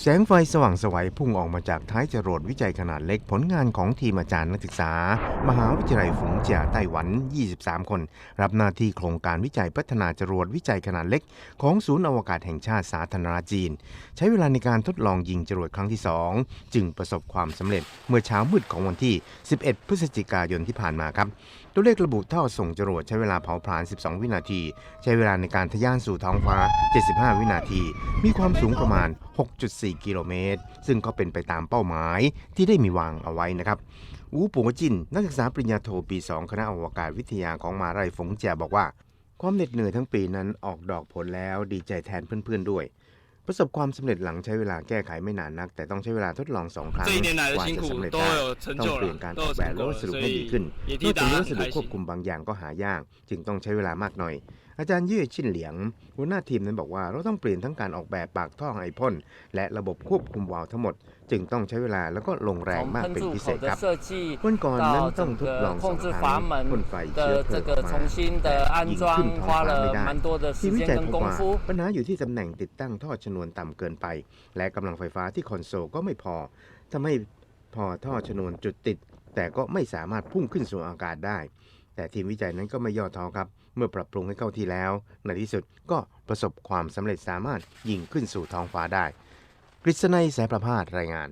แสงไฟสว่างสวัยพุ่งออกมาจากท้ายจรวดวิจัยขนาดเล็กผลงานของทีมอาจารย์นักศึกษา มหาวิทยาลัยฝุงเจียไต้หวัน 23 คน รับหน้าที่โครงการวิจัยพัฒนาจรวดวิจัยขนาดเล็ก ของศูนย์อวกาศแห่งชาติสาธารณรัฐจีน ใช้เวลาในการทดลองยิงจรวดครั้งที่ 2 จึงประสบความสำเร็จเมื่อเช้ามืดของวันที่ 11 พฤศจิกายนที่ผ่านมาครับตัวเลขระบุท่อส่งจรวดใช้เวลาเผาผลาญ 12 วินาที ใช้เวลาในการทะยานสู่ท้องฟ้า 75 วินาที มีความสูงประมาณ 6.4 4 กิโลเมตร ซึ่งก็เป็นไปตามเป้าหมายที่ได้มีวางเอาไว้นะครับวูปงจิน นักศึกษาปริญญาโทปี 2 คณะอวกาศวิทยาของมหาไรฝงแจบอกว่า ความเหน็ดเหนื่อยทั้งปีนั้นออกดอกผลแล้วดีใจแทนเพื่อนๆด้วย ประสบความสำเร็จหลังใช้เวลาแก้ไขไม่นานนัก แต่ต้องใช้เวลาทดลองสองครั้งกว่าจะสำเร็จได้ต้องเปลี่ยนการออกแบบรถสรุปให้ดีขึ้นเมื่อถึงรถสรุปควบคุมบางอย่างก็หายาก จึงต้องใช้เวลามากหน่อย อาจารย์ยี่ชินเหลียง หัวหน้าทีมนั้นบอกว่าเราต้องเปลี่ยนทั้งการออกแบบปากท่อไอพ่นและระบบควบคุมวาล์วทั้งหมด จึงต้องใช้เวลาแล้วก็ลงแรงมากเป็นพิเศษครับวันก่อนนั้นต้องทดลองสองครั้งพ่นไฟเชื้อเพลิงมาแต่ยิงขึ้นท้องฟ้าไม่ได้ที่วิจัยพบว่าปัญหาอยู่ที่ตำแหน่งติดตั้งท่อชนวนต่ำเกินไป และกำลังไฟฟ้าที่คอนโซลก็ไม่พอทำให้พอท่อชนวนจุดติด แต่ก็ไม่สามารถพุ่งขึ้นสู่อากาศได้ แต่ทีมวิจัยนั้นก็ไม่ย่อท้อครับ เมื่อปรับปรุงให้เข้าที่แล้ว ในที่สุดก็ประสบความสำเร็จสามารถยิงขึ้นสู่ท้องฟ้าได้กฤษณัยแสประพาสรายงาน